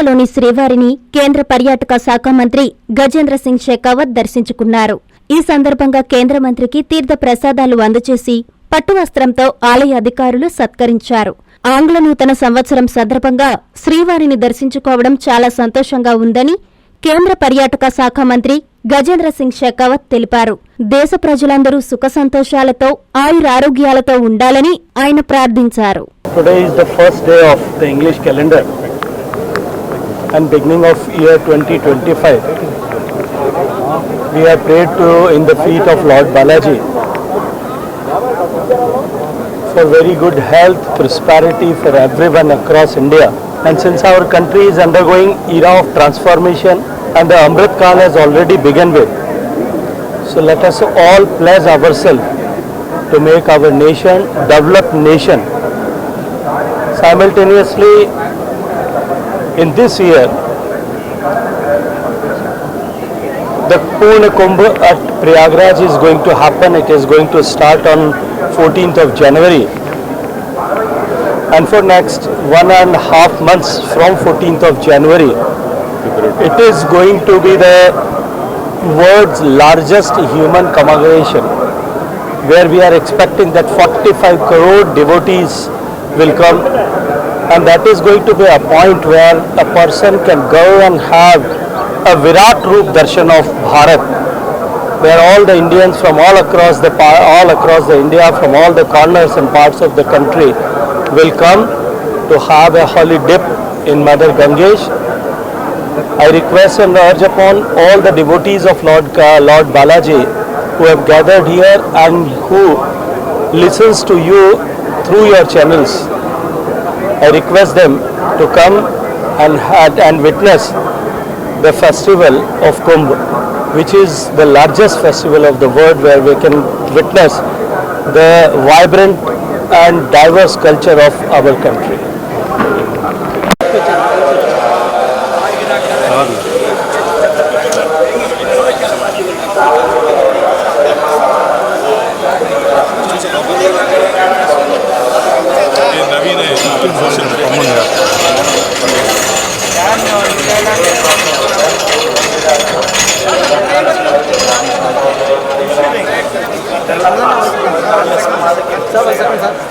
తిరుపతిలోని శ్రీవారిని కేంద్ర పర్యాటక శాఖ మంత్రి గజేంద్ర సింగ్ షెకావత్ దర్శించుకున్నారు. ఈ సందర్భంగా కేంద్ర మంత్రికి తీర్థ ప్రసాదాలు అందజేసి పట్టువస్త్రంతో ఆలయ అధికారులు సత్కరించారు. ఆంగ్ల నూతన సంవత్సరం సందర్భంగా శ్రీవారిని దర్శించుకోవడం చాలా సంతోషంగా ఉందని కేంద్ర పర్యాటక శాఖ మంత్రి గజేంద్ర సింగ్ షెకావత్ తెలిపారు. దేశ ప్రజలందరూ సుఖ సంతోషాలతో ఆయురారోగ్యాలతో ఉండాలని ఆయన ప్రార్థించారు. And beginning of year 2025. We are prayed to in the feet of Lord Balaji for very good health, prosperity for everyone across India. And since our country is undergoing era of transformation and the Amrit Kal has already begun with, so let us all pledge ourselves to make our nation developed nation simultaneously in this year the Purna Kumbh at Prayagraj is going to happen. It is going to start on 14th of January. And for next one and a half months from 14th of January it is going to be the world's largest human congregation where we are expecting that 45 crore devotees will come and that is going to be a point where a person can go and have a Virat Roop darshan of Bharat where all the Indians from all across the all across the India from all the corners and parts of the country will come to have a holy dip in Mother Gangesh I request and urge upon all the devotees of Lord, Ka- Lord Balaji who have gathered here and who listens to you through your channels. I request them to come and, and witness the festival of Kumbh, which is the largest festival of the world where we can witness the vibrant and diverse culture of our country.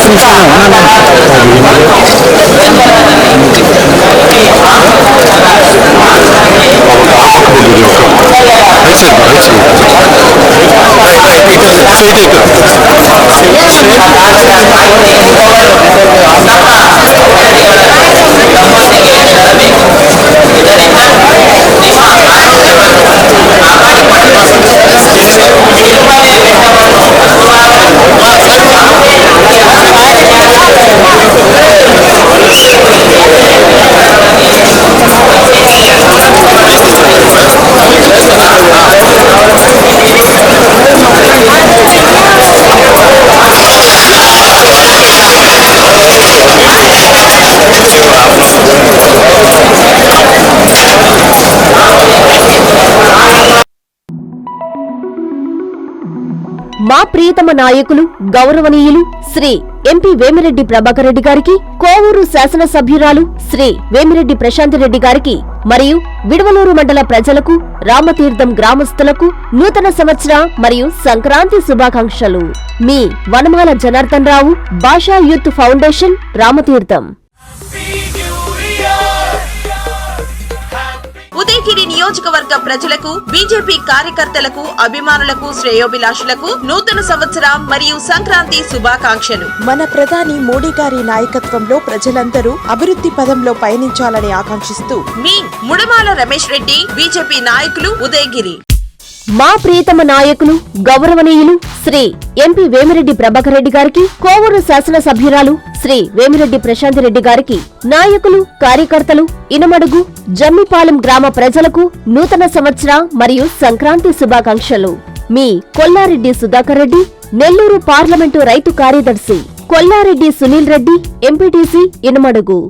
sinh ra ở Nam Định మా ప్రియతమ నాయకులు గౌరవనీయులు Shri MP Vemireddy Prabhakar Reddy గారికి కోవూరు శాసనసభ్యురాలు శ్రీ వేమిరెడ్డి ప్రశాంతిరెడ్డి గారికి మరియు విడవలూరు మండల ప్రజలకు రామతీర్థం గ్రామస్తులకు నూతన సంవత్సర మరియు సంక్రాంతి శుభాకాంక్షలు. మీ వనమాల జనార్దన్ రావు భాషా యూత్ ఫౌండేషన్ రామతీర్థం. నియోజకవర్గ ప్రజలకు బీజేపీ కార్యకర్తలకు అభిమానులకు శ్రేయోభిలాషులకు నూతన సంవత్సర మరియు సంక్రాంతి శుభాకాంక్షలు. మన ప్రధాని మోడీ గారి నాయకత్వంలో ప్రజలందరూ అభివృద్ధి పదంలో పయనించాలని ఆకాంక్షిస్తూ మీ ముడమాల రమేష్ రెడ్డి బీజేపీ నాయకులు ఉదయగిరి. మా ప్రియతమ నాయకులు గౌరవనీయులు శ్రీ ఎంపీ వేమిరెడ్డి ప్రభాకర్ రెడ్డి గారికి కోవూరు శాసనసభ్యురాలు శ్రీ వేమిరెడ్డి ప్రశాంత్ రెడ్డి గారికి నాయకులు కార్యకర్తలు ఇనమడుగు జమ్మిపాలెం గ్రామ ప్రజలకు నూతన సంవత్సర మరియు సంక్రాంతి శుభాకాంక్షలు. మీ కొల్లారెడ్డి సుధాకర్ రెడ్డి నెల్లూరు పార్లమెంటు రైతు కార్యదర్శి కొల్లారెడ్డి సునీల్ రెడ్డి ఎంపీటీసీ ఇనమడుగు.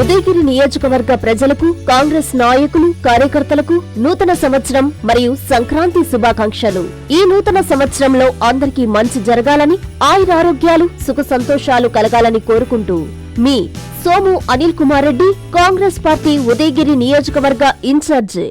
ఉదయగిరి నియోజకవర్గ ప్రజలకు కాంగ్రెస్ నాయకులు కార్యకర్తలకు నూతన సంవత్సరం మరియు సంక్రాంతి శుభాకాంక్షలు. ఈ నూతన సంవత్సరంలో అందరికీ మంచి జరగాలని ఆయురారోగ్యాలు సుఖ సంతోషాలు కలగాలని కోరుకుంటూ మీ సోము అనిల్ కుమార్ రెడ్డి కాంగ్రెస్ పార్టీ ఉదయగిరి నియోజకవర్గ ఇన్ఛార్జ్.